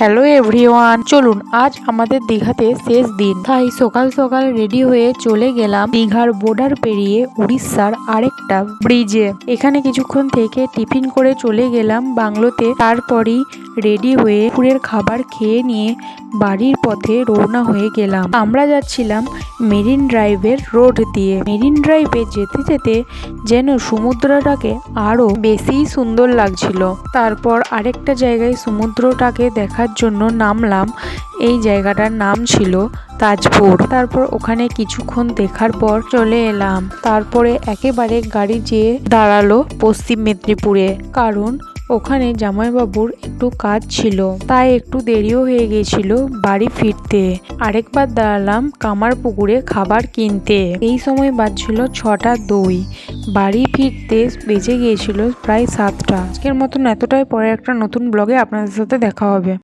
Hello everyone, চলুন আজ আমাদের দীঘাতে শেষ দিন। তাই সকাল সকাল রেডি হয়ে চলে গেলাম দীঘার বোর্ডার পেরিয়ে উড়িষ্যার আরেকটা ব্রিজে এখানে কিছুক্ষণ থেকে টিফিন করে চলে গেলাম বাংলোতে, তারপরই রেডি হয়ে দুপুরের খাবার খেয়ে নিয়ে বাড়ির পথে রওনা হয়ে গেলাম। আমরা যাচ্ছিলাম মেরিন ড্রাইভের রোড দিয়ে। মেরিন ড্রাইভে যেতে যেতে যেন সমুদ্রটাকে আরও বেশি সুন্দর লাগছিল। তারপর আরেকটা জায়গায় সমুদ্রটাকে দেখার জন্য নামলাম। এই জায়গাটার নাম ছিল তাজপুর। তারপর ওখানে কিছুক্ষণ দেখার পর চলে এলাম। তারপরে একেবারে গাড়ি যেয়ে দাঁড়াল পশ্চিম মেদিনীপুরে। কারণ ওখানে জামাইবাবুর একটু কাজ ছিল, তাই একটু দেরিও হয়ে গিয়েছিল বাড়ি ফিরতে। আরেকবার দাঁড়ালাম কামার পুকুরে খাবার কিনতে। এই সময় বাজছিল ছটা দুই। বাড়ি ফিরতে বেজে গিয়েছিল প্রায় সাতটা। আজকের মতন এতটাই, পরে একটা নতুন ব্লগে আপনাদের সাথে দেখা হবে।